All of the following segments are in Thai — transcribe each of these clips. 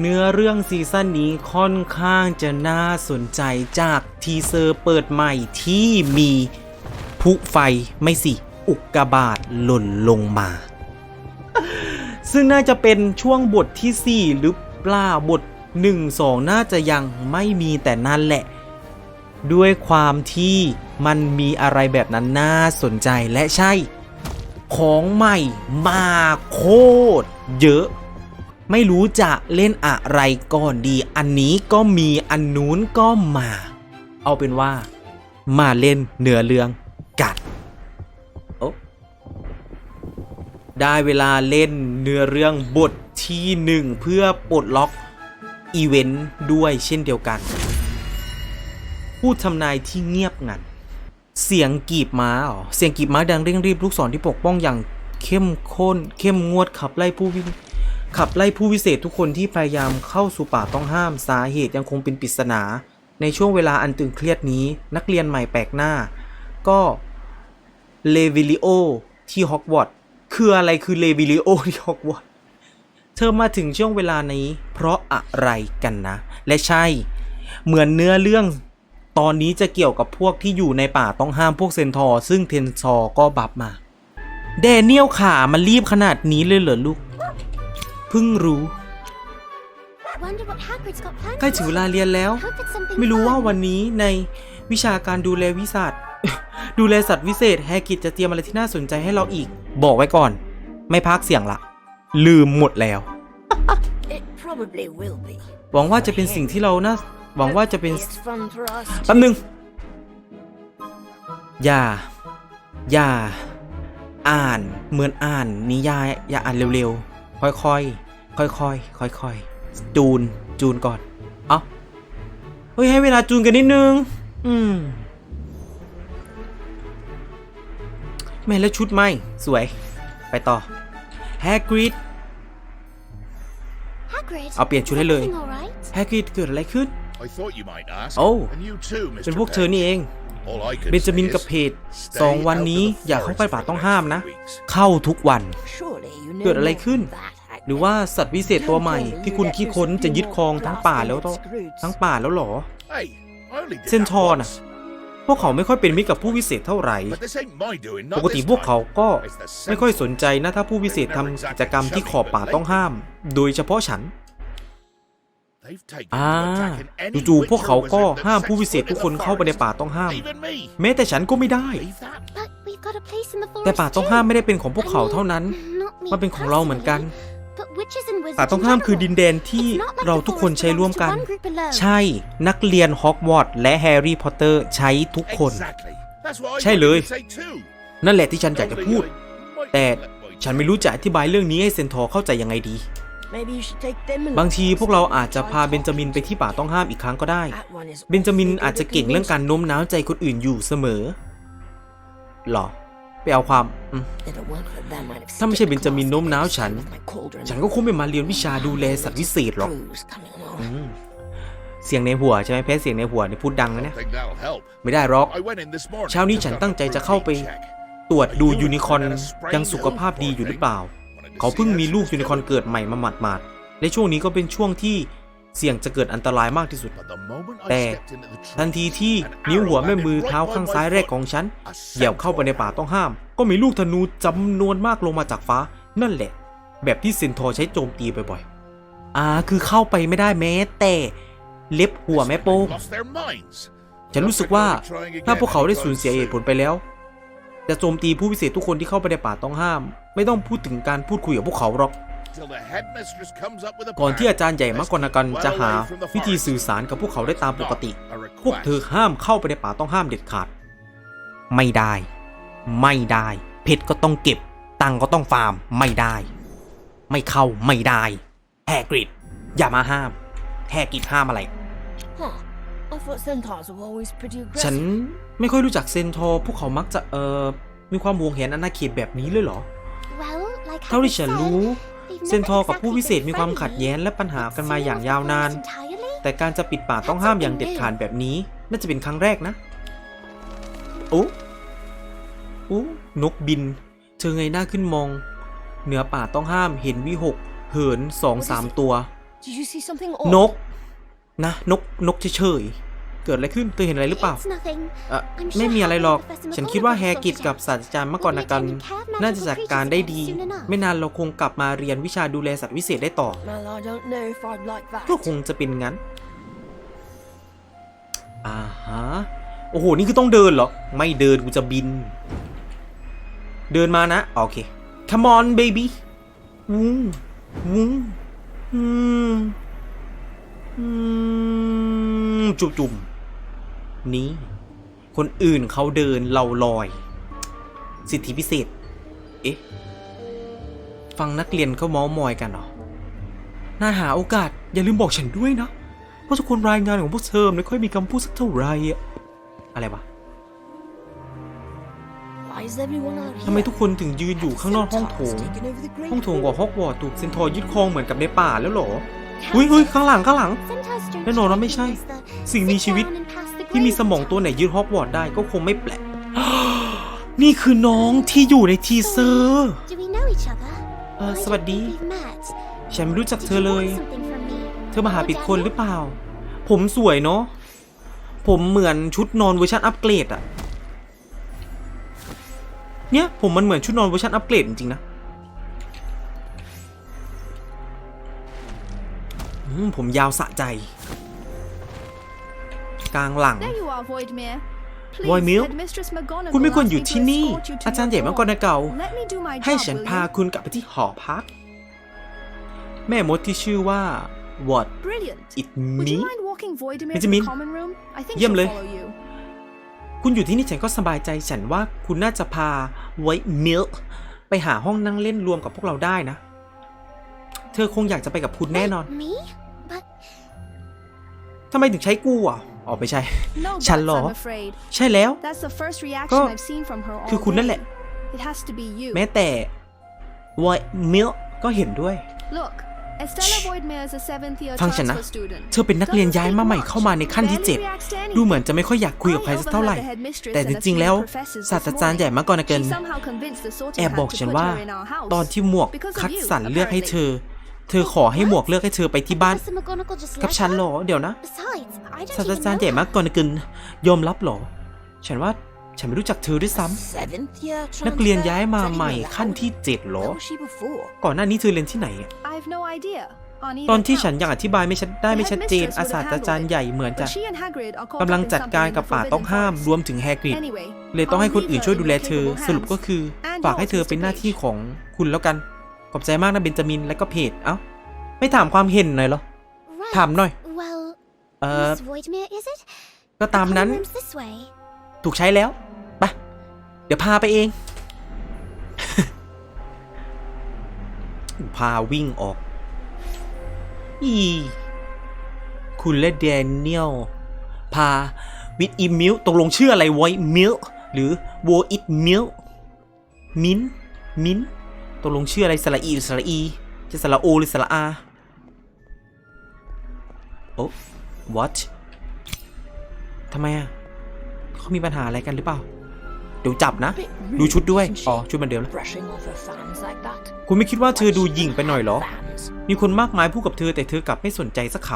เนื้อเรื่องซีซั่นนี้ค่อนข้างจะน่าสนใจจากทีเซอร์เปิดใหม่ที่มีพุไฟไม่สิ อุกกาบาตหล่นลงมา ซึ่งน่าจะเป็นช่วงบทที่ 4 หรือเปล่าบท 1 2 น่าจะยังไม่มีแต่นั่นแหละ ด้วยความที่มันมีอะไรแบบนั้นน่าสนใจและใช่ ของใหม่มาโคตรเยอะ ไม่รู้จะเล่นอะไรก่อนดี อันนี้ก็มีอันนู้นก็มา เอาเป็นว่า มาเล่นเนื้อเรื่องกันโอ้ได้เวลาเล่นเนื้อเรื่องบทที่หนึ่งเพื่อปลดล็อกอีเวนต์ด้วยเช่นเดียวกัน พูดทำนายที่เงียบงัน เสียงกีบม้าอ๋อเสียงกีบม้าดังเร่งรีบลูกศรที่ปกป้องอย่างเข้มข้น เข้มงวดขับไล่ผู้วิ่ง ขับไล่ผู้วิเศษทุกคนที่พยายามเข้าสู่ป่าต้องห้ามสาเหตุยังคงเป็นปริศนา ในช่วงเวลาอันตึงเครียดนี้ นักเรียนใหม่แปลกหน้า ก็เลวิลิโอที่ฮอกวอตส์คืออะไรคือเลวิลิโอที่ฮอกวอตส์เธอมาถึงช่วงเวลานี้ เพราะอะไรกันนะ และใช่ เหมือนเนื้อเรื่องตอนนี้จะเกี่ยวกับพวกที่อยู่ในป่าต้องห้ามพวกเซนทอร์ซึ่งเทนซอร์ก็บับมา แดเนียลขามันรีบขนาดนี้เลยเหรอลูก พิ่งรู้ ใกล้ถึงเวลาเรียนแล้ว ไม่รู้ว่าวันนี้ในวิชาการดูแลวิสัตว์ดูแลสัตว์วิเศษแฮกิจจะเตรียมอะไรที่น่าสนใจให้เราอีก บอกไว้ก่อน ไม่พักเสียงละ ลืมหมดแล้ว It probably will be. หวังว่าจะเป็นสิ่งที่เราน่าหวังว่าจะเป็น It's fun for us. แป๊บนึง อย่า อย่า อ่าน เหมือนอ่านนิยาย อย่าอ่านเร็วๆ ค่อยๆ ค่อยๆค่อยๆจูนจูนก่อน เอ้าเฮ้ยให้เวลาจูนกันนิดนึง อืมแม่แล้วชุดไหมสวย ไปต่อแฮกริด Hagrid, เอาเปลี่ยนชุดให้เลย everything all right? แฮกริดเกิดอะไรขึ้น I thought you might ask. Oh. And you too, Mr. เป็นพวกเธอนี่เอง Pegg. All I could เบนจามิน say กับ is เพจ stay สองวัน out of นี้ the อย่าเข้าไป forest ป่า for ต้อง the ห้าม next นะ few weeks. เข้าทุกวัน Surely you know เกิดอะไร more ขึ้น than that, Hagrid. หรือว่าสัตว์วิเศษตัวใหม่ที่คุณคิดค้นจะยึดครองทั้งป่าแล้วต้องทั้งป่าแล้วเหรอ Hey, I only did เซน that ทอร์น่ะ once. พวกเขาไม่ค่อยเป็นมิตรกับผู้วิเศษเท่าไหร่ But this ain't my doing, ป not กติ this พวกเขา time. ก็ It's the ไม่ค่อย Centaur. สนใจนะถ้าผู้วิเศษทำกิจกรรมที่ขอบป่าต้องห้าม โดยเฉพาะฉัน They've taken อ่า to attacking any จู่ๆพวก witch เขา or ก็ wizard that ห้าม sets ผู้วิเศษ foot ทุ in ก the คนเข้าไปใน forest. ป่าต้องห้าม Even me. แม้แต่ฉันก็ไม่ได้ Believe that? But we've got a place in the forest แต่ป่าต้อง too. ห้ามไม่ได้เป็นของพวกเขา I mean, เท่านั้น not me มันเป็นของเราเหมือนกัน personally, but witches and wizards ป่าต้อง in ห้ามคือดิน general. แดนที่ It's not like เรา the ทุกคน forest ใช้ร่วม belongs to กัน one group alone. ใช่นักเรียนฮอกวอตส์และแฮร์รี่พอตเตอร์ใช้ทุกคน Exactly. That's what I ใช่เลย wanted to say too. นั่นแหละที่ฉันอยากจะ Only พูด I might แต่ let my ฉันไม่รู้จะอธิบายเรื่องนี้ให้เซนทอร์เข้าใจยังไงดี Maybe you should take them บางทีพวกเราอาจจะพาเบนจามินไปที่ป่าต้องห้ามอีกครั้งก็ได้ That one is เบนจามิน awfully อาจจะ good เก่งเรื่องการโน้มน้าวใจคนอื่นอยู่เสมอหรอ ไปเอาความอืม If it weren't for them, I'd have ถ้าไม่ใช่ skipped เบนจามิน class โน้ม to น้าว go ฉัน with my cauldron. ฉันก็คงไม่มาเรียนวิชาดูแลสัตว์วิเศษหรอก Crews coming along. อืมเสียงในหัวใช่ไหมแพ้เสียงในหัวเนี่ยพูดดังนะเนี่ย think that'll help. ไม่ได้หรอก I went in this morning เช้านี้ to ฉัน done ตั้ a งใจจะเข้าไป routine check. ตรวจดูยูนิคอร์นยังสุขภาพดีอยู่หรือเปล่า เขาเพิ่งมีลูกยูนิคอร์นเกิดใหม่มาหมาดๆและช่วงนี้ก็เป็นช่วงที่ เสี่ยงจะเกิดอันตรายมากที่สุด But the moment I แต่ stepped into the tree, ทันทีที่นิ้วหัวแม่มือเท้าข้างซ้ายแรกของฉันเหยียบเข้าไปในป่าต้องห้าม ก็มีลูกธนูจำนวนมากลงมาจากฟ้า นั่นแหละ แบบที่เซนทอร์ใช้โจมตีบ่อยๆอ่าคือเข้าไปไม่ได้แม้ แต่เล็บหัวแม่โป้ง lost their minds. ฉันรู้สึกว่าถ้าพวกเขาได้สูญเสียเหตุผลไปแล้ว จะโจมตีผู้พิเศษทุกคนที่เข้าไปในป่าต้องห้าม ไม่ต้องพูดถึงการพูดคุยกับพวกเขาหรอก Till the headmistress comes up with a ก่อนที่ plan. อาจารย์ใหญ่มักกนากันจะหาวิธีสื่อสารกับพวกเขาได้ตามปกติ พวกเธอห้ามเข้าไปในป่าต้องห้ามเด็ดขาด ไม่ได้ ไม่ได้ เพชรก็ต้องเก็บ ตังค์ก็ต้องฟาร์ม ไม่ได้ ไม่เข้าไม่ได้แฮกริดอย่ามาห้ามแฮกริดห้ามอะไร Huh. I thought centaurs were always pretty ฉัน aggressive. ไม่ค่อยรู้จักเซนทอร์พวกเขามักจะเอ่อมีความหวงแหนอาณาเขตแบบนี้เลยเหรอ Well, like เท่า Hagrid ที่ฉัน said, รู้ they've เซนทอร์ never กับผู้ exactly วิเศษ been มีความขัด friendly. แย้งและปัญหากันมาอย่างยาวนาน Sealing off the forest entirely? แต่การจะปิดป่าต้องห้ามอย่างเด็ดขาดแบบนี้น่าจะเป็นครั้งแรกนะ โอ้โอ้นกบิน เธอไงหน้าขึ้นมอง เหนือป่าต้องห้ามเห็นวิหก เหินสองสามตัว Did you see something น odd? กนะ นกนกเฉยๆ เกิดอะไรขึ้นเธอเห็นอะไรหรือเปล่า It's nothing. เอ่อ I'm sure ไม่มีอะไรหรอก Harry and Professor ฉันคิดว่า McGonagall แฮ will กิด sort it กับ out. ศาสตราจารย์มากกว่านากัน We'll make any care of น่าจะ magical จัดการได้ดี creatures soon enough. ไม่นานเราคงกลับมาเรียนวิชาดูแลสัตว์วิเศษได้ต่อ Well, I don't know if I'd like that. ก็คงจะเป็นงั้น อ่าฮะ โอ้โห นี่คือต้องเดินเหรอ ไม่เดินกูจะบิน เดินมานะ โอเค come on baby วุ้งวุ้งอืมอืมจุ่มจุ่ม นี้ คนอื่นเขาเดินเราลอย สิทธิพิเศษ เอ๊ะ ฟังนักเรียนเขาเมาส์มอยกันเหรอนายหาโอกาสอย่าลืมบอกฉันด้วยนะเพราะทุกคนรายงานของพวกเธอไม่ค่อยมีคำพูดสักเท่าไหร่อะอะไรวะทำไมทุกคนถึงยืนอยู่ข้างนอกห้องโถง ห้องโถงกว่าฮอกวอตส์ถูกเซนทอร์ยึดครองเหมือนกับในป่าแล้วเหรออุ้ยอุ้ยข้างหลังข้างหลัง แน่นอนว่าไม่ใช่ สิ่งมีชีวิต down and pass the ที่มี grade สมอง test. ตัวไหนยึดฮอกวอตส์ได้ก็คงไม่แปลก นี่คือน้องที่อยู่ในทีเซอร์ Do we know each other? เออ I สวัส don't ดี think we've met. ฉันไม่รู้จัก Did เธอ you เลย want something from me? เธอมาหา Oh, ผิดคน Daniel? หรือเปล่า ผมสวยเนาะ ผมเหมือนชุดนอนเวอร์ชันอัปเกรดอะเนี่ยผมมันเหมือนชุดนอนเวอร์ชันอัปเกรดจริงๆนะอืมผมยาวสะใจ กลางหลัง There you are, Voidmere. Please, Voidmere? Headmistress McGonagall คุณไม่ควร asked อยู่ me to ที่นี่ escort you to อาจารย์ your ใหญ่มากกว่า dorm. นะเก่า Let me do my ให้ job, ฉัน will พา you? คุณกลับไปที่หอพัก แม่มดที่ชื่อว่า What Brilliant. it Would me you mind walking Voidmere to Vitamin. the common room? I think เยี่ยม she'll เลย follow you. คุณอยู่ที่นี่ฉันก็สบายใจฉันว่าคุณน่าจะพาไว้มิลไปหาห้องนั่งเล่นรวมกับพวกเราได้นะ เธอคงอยากจะไปกับคุณแน่นอน Wait, me? But ทำไมถึงใช้กูอะ อ๋อไม่ใช่ No ฉัน buts, เหรอ I'm afraid. ใช่แล้ว That's the first ก็ reaction I've seen from her all คือคุณนั่นแหละ day. It has to be you. แม้แต่ไวมิลก็เห็นด้วย Look, Estella Voidmere is a seventh year ฟังฉันนะ transfer student. เธอเป็นนักเรียนย้ายมาใหม่เข้ามาในขั้นที่ Barely 7 reacts to anything. ดูเหมือนจะไม่ค่อยอยากคุยกับใครสักเท่าไหร่ แต่จริงๆ แล้ว ศาสตราจารย์ใหญ่มากกว่านะเกิน แอบบอกฉันว่า ตอนที่หมวกคัดสรรเลือกให้เธอ เธอขอให้หมวกเลือกให้เธอไปที่บ้าน กับฉันเหรอ เดี๋ยวนะศาสตราจารย์ใหญ่มากกว่านะกินยอมรับเหรอ ฉันว่าฉันไม่รู้จักเธอด้วยซ้ำนักเรียนย้ายมาใหม่ขั้นที่เจ็ดเหรอ ก่อนหน้านี้เธอเรียนที่ไหน ตอนที่ฉันยังอธิบายไม่ชัดได้ไม่ชัดเจนอาศาสตราจารย์ใหญ่เหมือนจะกำลังจัดการกับป่าต้องห้ามรวมถึงแฮกริดเลยต้องให้คนอื่นช่วยดูแลเธอ สรุปก็คือ ฝากให้เธอเป็นหน้าที่ของคุณแล้วกัน ขอบใจมากนะเบนจามินและก็เพจเอ้า ไม่ถามความเห็นหน่อยเหรอ Right. ถามหน่อย Well, เออ Miss Voidmere, is it? ก็ตามนั้น Common room's this way. ถูกใช้แล้วไปเดี๋ยวพาไปเอง พาวิ่งออก อีคุณและแดเนียลพาวิดอิมิลตกลงชื่ออะไรไว้มิลหรือโวอิดมิลมินมิน ตกลงชื่ออะไรสระอีหรือสระอีจะสระโอหรือสระอาโอ้ what ทำไมอะเขามีปัญหาอะไรกันหรือเปล่า เดี๋ยวจับนะ Bit ดูชุดด้วย rude, isn't she? อ๋อ ชุดเหมันเดิมแล้ว Brushing off her fans like that. คุณไม่คิดว่าเธอดูหยิ่งไปหน่อยเหรอ Fans. มีคนมากมายพูดกับเธอแต่เธอกลับไม่สนใจสักค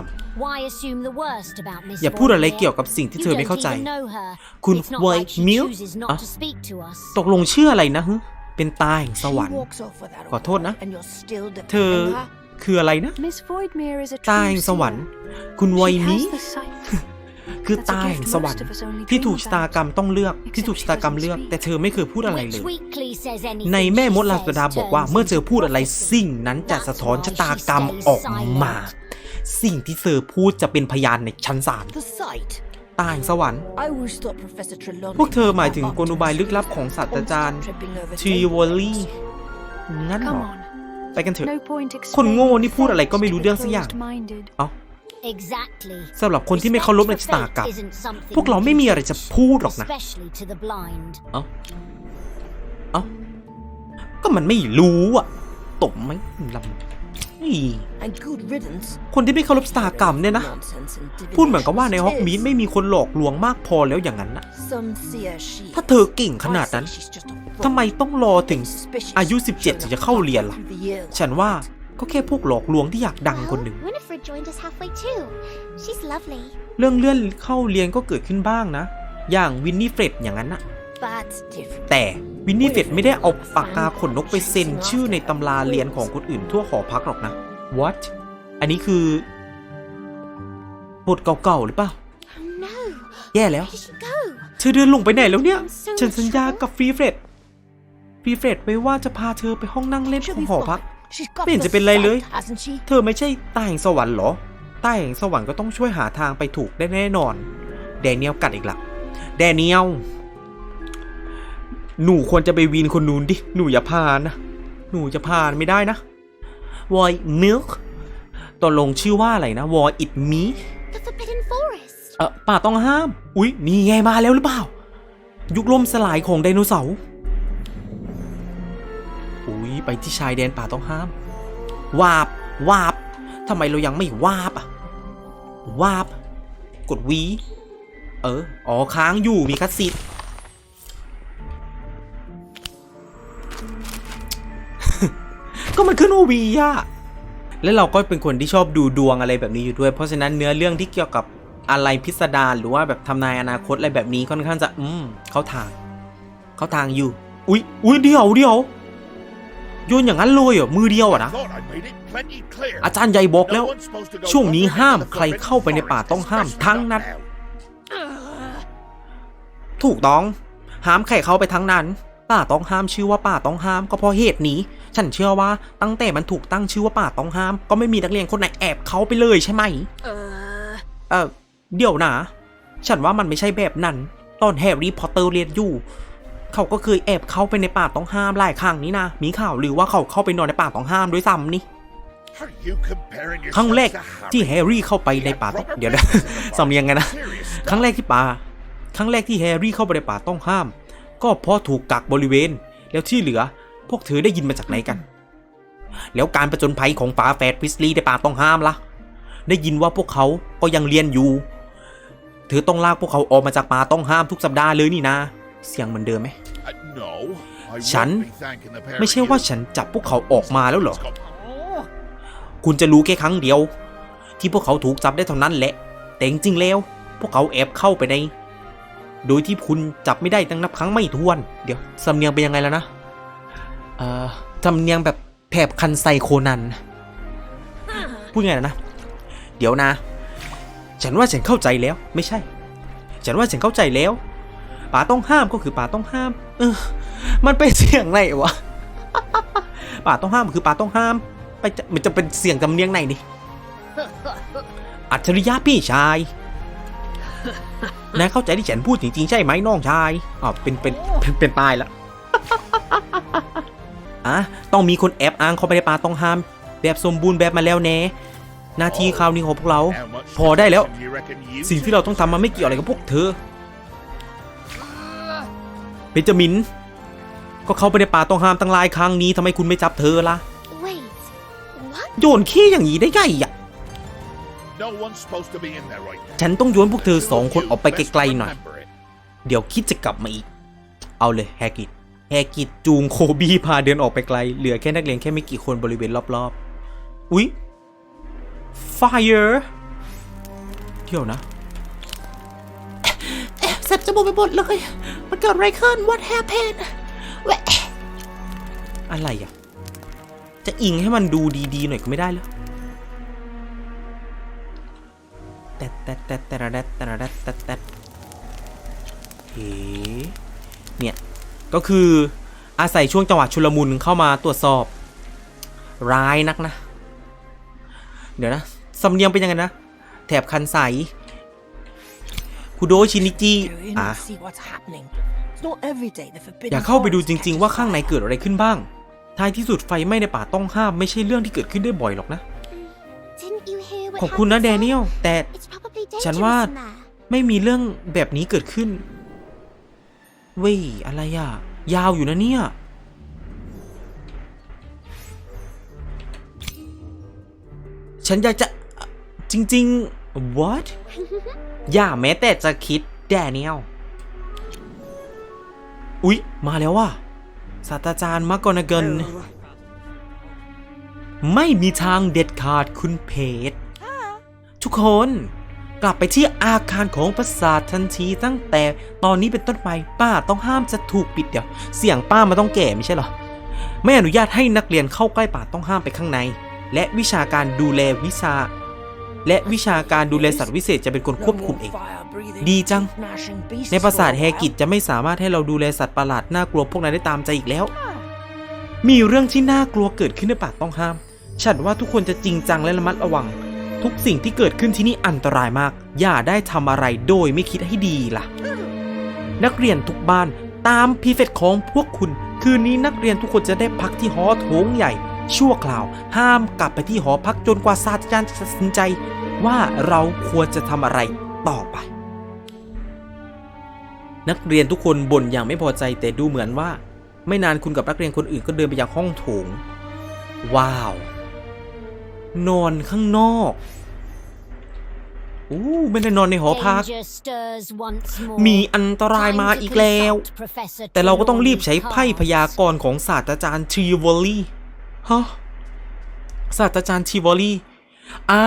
Why assume the worst about Miss ำอย่าพูดอะไร Voidmere? เกี่ยวกับสิ่งที่ You เธอไม่ don't เข้าใจ even know her. คุณ It's not ไว like she มิล chooses not อะ to speak to us. ตกลงชื่ออะไรนะฮึ เป็นตาแห่งส She วรรค์ walks off without a ขอโทษนะ word and you're still เธอ defending her. คืออะไรนะ Miss Voidmere is a ตา true แห่งสวรรค์ seer. คุณไว She นี้ has the sight คือ That's a ตา gift แห่งสวรรค์ most of us only ที่ dream ถูกชะตากรรมต้องเลือก ที่ถูกชะตากรรมเลือก แต่เธอไม่เคยพูดอะไรเลย Which weekly says anything ในแม่ she มดลา says สดาบอกว่า turns เมื่อเธอพูดอะไร into สิ่งนั้นจะสะท้อนชะตากรรมออกมา สิ่งที่เธอพูดจะเป็นพยานในชั้นศาล The sight. ตาแห่งสวรรค์ I always thought Professor Trelawney พวกเธอหมายถึง was กลอุบายลึกลับของศาสตราจารย์ tripping over ทรีวอลลี่ tables. งั้นเหร Come อ on. ไปกันเถอะ No point คนโง่ explaining นี่พูดอะไรก็ไม่รู้ fate เรื่อง to สัก the อย่าง closed-minded. เอ้า Exactly. สำหรับคนที่ไม่เคารพในชะตากรรม Respect for fate isn't something พวกเราไม่มีอะไรจะพูดหรอกนะ Especially to the blind. เอ้า เอ้า ก็มันไม่รู้อะ ตบไหมลำ คนที่ไม่เคารพชะตากรรมเนี่ยนะ Nonsense and พูดเหมือนกับว่าในฮอกมีด divination ไม่มีคนหลอกลวงมากพอแล้วอย่างนั้นน่ะ Some seer she ถ้าเธอเก่งขนาดนั้น I say she's just a ทำไมต้องรอถึง fraud. Suspicious. อายุ 17 ถึงจะเข้าเรียนล่ะ Through the years ฉันว่าก็แค่พวกหลอกลวงที่อยากดังคนหนึ่ง Well, Winifred joined us halfway too. She's lovely. เรื่องเลื่อนเข้าเรียนก็เกิดขึ้นบ้างนะ อย่างวินนี่เฟรดอย่างนั้นนะ But different. แต่ วินนี่เฟรดไม่ได้เอาปากกาขนนกไปเซ็นชื่อในตำราเรียนของคนอื่นทั่วหอพักหรอกนะ what อันนี้คือบทเก่าๆหรือเปล่า Oh no. แย่แล้ว Where did she go? เธอเดินลงไปไหนแล้วเนี่ย I'm so ฉันสัญญา troubled. กับฟรีเฟรดฟรีเฟรดไว้ว่าจะพาเธอไปห้องนั่งเล่น She'll ของ be หอพัก fine. She's got ไม่เห็น the จะเป็นไรเลย sight, hasn't she? เธอไม่ใช่ใต้แห่งสวรรค์เหรอ ใต้แห่งสวรรค์ก็ต้องช่วยหาทางไปถูกได้แน่นอน แดเนียลกัดอีกละแดเนียล หนูควรจะไปวีนคนนู้นดิ หนูอย่าพานนะ หนูจะพานไม่ได้นะวอยมิลค์ตกลงชื่อว่าอะไรนะวอยอิดมี The Forbidden Forest. เออป่าต้องห้าม อุ๊ย นี่ไงมาแล้วหรือเปล่า ยุคล่มสลายของไดโนเสาร์ อุ๊ย ไปที่ชายแดนป่าต้องห้าม วาบ วาบ ทำไมเรายังไม่วาบอะวาบ กดวี เออ อ๋อ ค้างอยู่ มีคัสซิด ก็มันขึ้นโอวีอะแล้วเราก็เป็นคนที่ชอบดูดวงอะไรแบบนี้อยู่ด้วย เพราะฉะนั้นเนื้อเรื่องที่เกี่ยวกับอะไรพิสดารหรือว่าแบบทำนายอนาคตอะไรแบบนี้ค่อนข้างจะ อืมเข้าทาง เข้าทางอยู่ อุ๊ยอุ๊ยเดียวเดียวโยนอย่างนั้นเลยเหรอมือเดียวอะนะ Thought I made it plenty clear. อาจารย์ใหญ่บอกแล้ว No one's supposed to go ช่วงนี้ over into ห้าม the ใคร Forbidden เข้าไปในป่า Forest, ต้องห้าม especially ทั้ง not นั้น now. ถูกต้องห้ามใครเข้าไปทั้งนั้น ป่าต้องห้ามชื่อว่าป่าต้องห้ามก็เพราะเหตุนี้ ฉันเชื่อว่าตั้งแต่มันถูกตั้งชื่อว่าป่าต้องห้าม ก็ไม่มีนักเรียนคนไหนแอบเข้าไปเลยใช่ไหม Uh, เออเดี๋ยวนะ ฉันว่ามันไม่ใช่แบบนั้น ตอนแฮร์รี่พอตเตอร์เรียนอยู่ เขาก็เคยแอบเข้าไปในป่าต้องห้ามหลายครั้งนี้นะ มีข่าวหรือว่าเขาเข้าไปนอนในป่าต้องห้ามด้วยซ้ำนี่ Are you comparing ครั้ง yourself แรก to Harry? ที่แฮร์รี่เข้าไปในป่าต้องเดี๋ยวนะสำเนียงไงนะ Serious ครั้ง stuff. แรกที่ป่า ครั้งแรกที่แฮร์รี่เข้าไปในป่าต้องห้าม ก็เพราะถูกกักบริเวณ แล้วที่เหลือพวกเธอได้ยินมาจากไหนกัน แล้วการประจนภัยของฝาแฝดพิสลีย์ในป่าต้องห้ามล่ะ ได้ยินว่าพวกเขาก็ยังเรียนอยู่ เธอต้องลากพวกเขาออกมาจากป่าต้องห้ามทุกสัปดาห์เลยนี่นะ เสียงเหมือนเดิมไหม Uh, no, I ฉัน won't be thanking the pair ไม่ of ใช่ว่า you. ฉันจับพวกเขาออกมาแล้วเหรอ Let's go. คุณจะรู้แค่ครั้งเดียว ที่พวกเขาถูกจับได้เท่านั้นแหละ แต่จริงๆแล้ว พวกเขาแอบเข้าไปใน โดยที่คุณจับไม่ได้ตั้งนับครั้งไม่ถ้วน เดี๋ยวสำเนียงเป็นยังไงแล้วนะเอ่อสำเนียงแบบแผบคันไซโคนัน พูดไงนะ เดี๋ยวนะ ฉันว่าฉันเข้าใจแล้ว ไม่ใช่ ฉันว่าฉันเข้าใจแล้วป่าต้องห้ามก็คือป่าต้องห้าม เออ มันเป็นเสียงไหนวะป่าต้องห้ามคือป่าต้องห้าม ไปจะมันจะเป็นเสียงจำเนียงไหนนี่อัจฉริยะพี่ชาย นายเข้าใจที่ฉันพูดจริงๆใช่ไหมน้องชายอ๋อเป็นเป็นเป็นเป็นตายแล้วอะต้องมีคนแอบอ้างเข้าไปในป่าต้องห้าม แบบสมบูรณ์แบบมาแล้วแน่หน้าที่คราวนี้ของพวกเรา How much พอได้แล้ว attention do you reckon you สิ่งที่เราต้องทำมันไม่เกี่ยวอะไรกับพวกเธอเบนจามิน ก็เข้าไปในป่าต้องห้ามตั้งหลายครั้งนี้ทำไมคุณไม่จับเธอล่ะ Wait. What? โยนขี้อย่างนี้ได้ไงอะ ฉันต้องโยนพวกเธอสองคนออกไปไกลๆหน่อย Remember it. เดี๋ยวคิดจะกลับมาอีก เอาเลยแฮกิดแฮกิดจูงโคบี้พาเดินออกไปไกล เหลือแค่นักเรียนแค่ไม่กี่คนบริเวณรอบๆ อุ๊ย Fire เดี๋ยวนะเสบจมูกไปหมดเลย มันเกิดอะไรขึ้น What happened แหวะอะไรอะ จะอิงให้มันดูดีๆหน่อยก็ไม่ได้เหร แต่แต่แต่แต่แต่แต่แต่แต่แต่เอ๋เนี่ย ก็คืออาศัยช่วงจังหวะชุลมุนเข้ามาตรวจสอบ ร้ายนักนะ เดี๋ยวนะสำเนียงเป็นยังไงนะ แถบคันใสคุโดชินิจิอะอยากเข้าไปดูจริง ๆ ว่าข้างในเกิดอะไรขึ้นบ้าง ท้ายที่สุดไฟไหม้ในป่าต้องห้ามไม่ใช่เรื่องที่เกิดขึ้นได้บ่อยหรอกนะ Didn't you hear what ขอบคุณนะ Harry แด said? เนียล แต่ It's probably ฉัน dangerous ว่า in there. ไม่มีเรื่องแบบนี้เกิดขึ้น เว้ย อะไรอะยาวอยู่นะเนี่ย ฉันอยากจะจริง ๆ what อย่าแม้แต่จะคิดแดเนียล อุ๊ย มาแล้วว่ะศาสตราจารย์มักกอนาเกน Oh. ไม่มีทางเด็ดขาดคุณเพชร ทุกคนกลับไปที่อาคารของปราสาททันทีตั้งแต่ตอนนี้เป็นต้นไปป้าต้องห้ามจะถูกปิดเดี๋ยว เสียงป้ามันต้องแก่ไม่ใช่เหรอ ไม่อนุญาตให้นักเรียนเข้าใกล้ป่าต้องห้ามไปข้างใน และวิชาการดูแลวิชา และวิชาการดูแลสัตว์วิเศษจะเป็นคนควบคุมเอง ดีจัง ในปราสาทแฮกิตจะไม่สามารถให้เราดูแลสัตว์ประหลาดน่ากลัวพวกนั้นได้ตามใจอีกแล้ว มีเรื่องที่น่ากลัวเกิดขึ้นในป่าต้องห้าม ฉันว่าทุกคนจะจริงจังและระมัดระวัง ทุกสิ่งที่เกิดขึ้นที่นี่อันตรายมาก อย่าได้ทำอะไรโดยไม่คิดให้ดีล่ะ นักเรียนทุกบ้านตามพีเฟตของพวกคุณ คืนนี้นักเรียนทุกคนจะได้พักที่หอโถงใหญ่ ชั่วคราว ห้ามกลับไปที่หอพักจนกว่าศาสตราจารย์จะตัดสินใจ ว่าเราควรจะทำอะไรต่อไป นักเรียนทุกคนบ่นอย่างไม่พอใจแต่ดูเหมือนว่า ไม่นานคุณกับนักเรียนคนอื่นก็เดินไปยังห้องโถง ว้าว นอนข้างนอกอู้ไม่ได้นอนในหอพัก Danger stirs once more. มีอันตรายมาอีกแล้ว Time to consult Professor แต่เราก็ต้องรีบใช้ไพ่ Trelawney พยากรณ์ของศาสตราจารย์ทีวอลลี่ฮะศาสตราจารย์ทีวอลลี่อ่า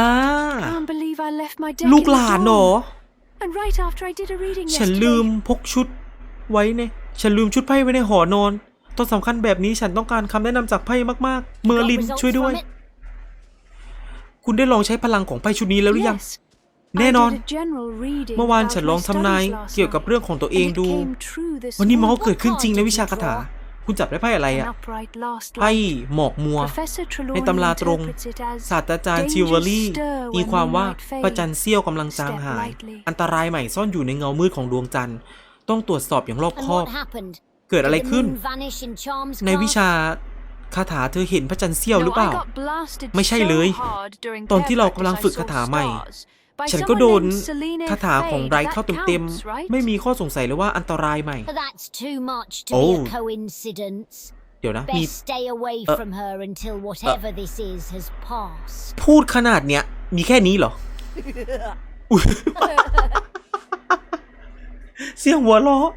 Can't believe I left my deck ลูก in the หลานเหรอ dorm. And right after I did a reading ฉัน yesterday. ลืมพกชุดไว้เนี่ย ฉันลืมชุดไพ่ไว้ในหอนอน ตอนสำคัญแบบนี้ฉันต้องการคำแนะนำจากไพ่มากๆ เมอร์ Got ลิน results ช่วยด้วย from it? คุณได้ลองใช้พลังของไพ่ชุดนี้แล้วหรือยัง Yes. แน่นอน I did a general reading เมื่อวาน about ฉันลอง my ทำนาย studies last เกี่ยวกับ night, เรื่องของตัวเอง and it ดู came true this วันนี้มันก็ morning. เกิดขึ้นจริงใน What card วิชา did you คาถา draw? คุณจับได้ไพ่อะไร An อะ upright last ไพ่ light. หมอกมัว Professor ใน Trelawney ตำราตรง interprets it as ศาสตราจารย์ danger ชิวเวอรี่ stir ตี when ความว่า moonlight fades. พระจันทร์เสี้ยวกำลังจางหาย Step lightly. อันตรายใหม่ซ่อนอยู่ในเงามืดของดวงจันทร์ ต้องตรวจสอบอย่างรอบ And คอบ what happened? เกิดอะไร Did the ขึ้น moon vanish in Charms ในวิ class? ชา คาถาเธอเห็นพระจันทร์เสี้ยวหรือ No, เปล่า I got blasted ไม่ใช่ so เลย hard during ตอนที่เรา pair กำลัง practice ฝึก I คา saw ถาใหม่ stars. By ฉันก็ someone โดน named Selena คาถาของ Fade. ไร That เข้าเต็ม counts, right? ๆไม่มีข้อสงสัยเลยว่าอันตรายใหม่ That's too much to Oh. be a coincidence. เดี๋ยวนะ มี Best stay away Uh, from her until whatever this is has passed. พูดขนาดเนี้ย มีแค่นี้เหรออุ๊ยเสียงหัวเราะ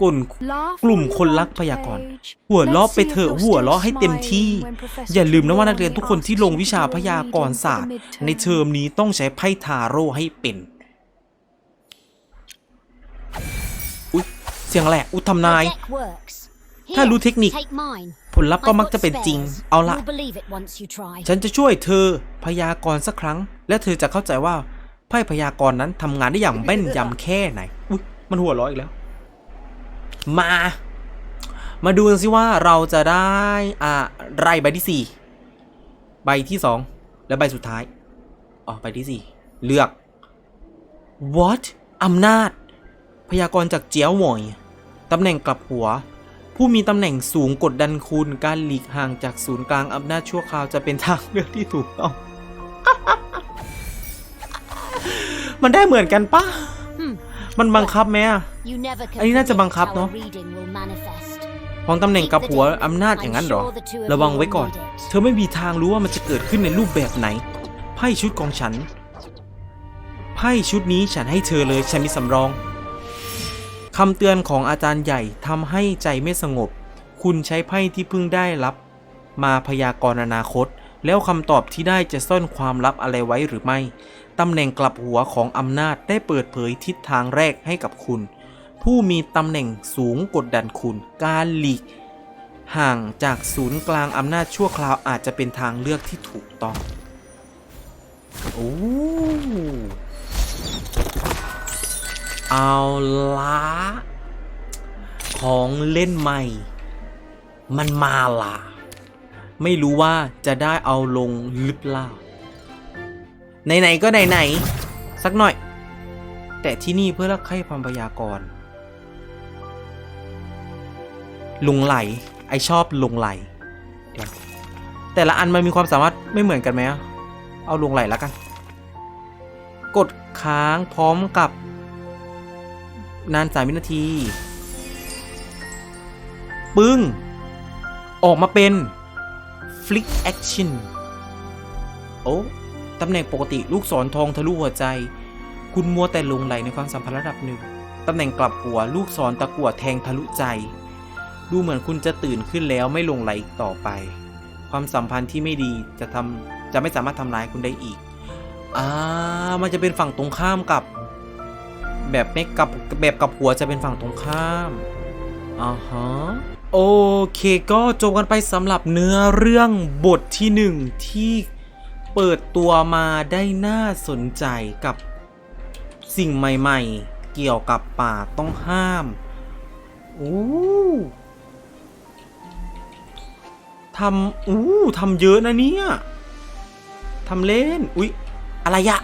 กลุ่น Laugh กลุ่ม all you คนรัก want, พยากรณ์ Paige. หัวเราะ Let's ไป see เถอะ if you're หัวเราะ still ให้เต็มที่ smiling when Professor อย่าลืมนะว่านักเรียน Trelawney ทุกคนที่ลงวิชา asks you พ to do ยา a กรณ์ reading ศาสตร์ for the midterm. ในเทอมนี้ต้องใช้ไพ่ทาโร่ให้เป็นอุ๊ยเสียงแหละอุยทำนาย The deck works. ถ้า Here, รู้เทคนิค take mine. ผลลัพธ์ก็ I've มัก got จะเป็นจริง spares. เอาละ You'll believe it once you try. ฉันจะช่วยเธอพยากรณ์สักครั้ง และเธอจะเข้าใจว่าไพ่พยากรณ์นั้นทำงานได้อย่างแม่นยำแค่ไหน อุ๊ย มันหัวเร้ออีกแล้ว มา มาดูกันสิว่าเราจะได้อะไรใบที่สี่ใบที่สองและใบสุดท้ายอ๋อใบที่สี่เลือก what อำนาจ พยากรณ์จากเจียวหมอยตำแหน่งกลับหัว ผู้มีตำแหน่งสูงกดดันคุณ การหลีกห่างจากศูนย์กลางอำนาจชั่วคราวจะเป็นทางเลือกที่ถูกต้อง มันได้เหมือนกันปะ มันบังคับไหมอะ You never can อันนี้น่าจะ predict บังคับ how เนอะ a reading will manifest. ของตำแหน่งกับหัวอำนาจอย่างนั้นเหรอ ระวังไว้ก่อน เธอไม่มีทางรู้ว่ามันจะเกิดขึ้นในรูปแบบไหน ไพ่ชุดของฉัน ไพ่ชุดนี้ฉันให้เธอเลย ฉันมีสำรองคำเตือนของอาจารย์ใหญ่ทำให้ใจไม่สงบ คุณใช้ไพ่ที่เพิ่งได้รับ มาพยากรณ์อนาคต แล้วคำตอบที่ได้จะซ่อนความลับอะไรไว้หรือไม่ ตำแหน่งกลับหัวของอำนาจได้เปิดเผยทิศทางแรกให้กับคุณ ผู้มีตำแหน่งสูงกดดันคุณ การหลีก ห่างจากศูนย์กลางอำนาจชั่วคราวอาจจะเป็นทางเลือกที่ถูกต้องโอ้เอาละของเล่นใหม่ มันมาล่ะ ไม่รู้ว่าจะได้เอาลงหรือเปล่า ไหนๆก็ไหนๆสักหน่อย แต่ที่นี่เพื่อรักใคร่ความพยากรลุงไหล ไอชอบลุงไหล แต่ละอันมันมีความสามารถไม่เหมือนกันไหมอะเอาลุงไหลแล้วกัน กดค้างพร้อมกับ นานสามวินาที ปึ้ง ออกมาเป็น Flick Action โอ้ ตำแหน่งปกติลูกศรทองทะลุหัวใจ คุณมัวแต่หลงไหลในความสัมพันธ์ระดับหนึ่งตำแหน่งกลับหัวลูกศรตะกั่วแทงทะลุใจ ดูเหมือนคุณจะตื่นขึ้นแล้วไม่หลงไหลอีกต่อไป ความสัมพันธ์ที่ไม่ดีจะทำจะไม่สามารถทำร้ายคุณได้อีกอ่ามันจะเป็นฝั่งตรงข้ามกับ แบบไม่กับแบบกับหัวจะเป็นฝั่งตรงข้ามอ่าฮะโอเคก็จบกันไปสำหรับเนื้อเรื่องบทที่หนึ่งที่ เปิดตัวมาได้น่าสนใจกับสิ่งใหม่ๆ เกี่ยวกับป่าต้องห้ามโอ้ทำอู้ทำเยอะนะเนี่ยทำเล่น อุ๊ย อะไรอะ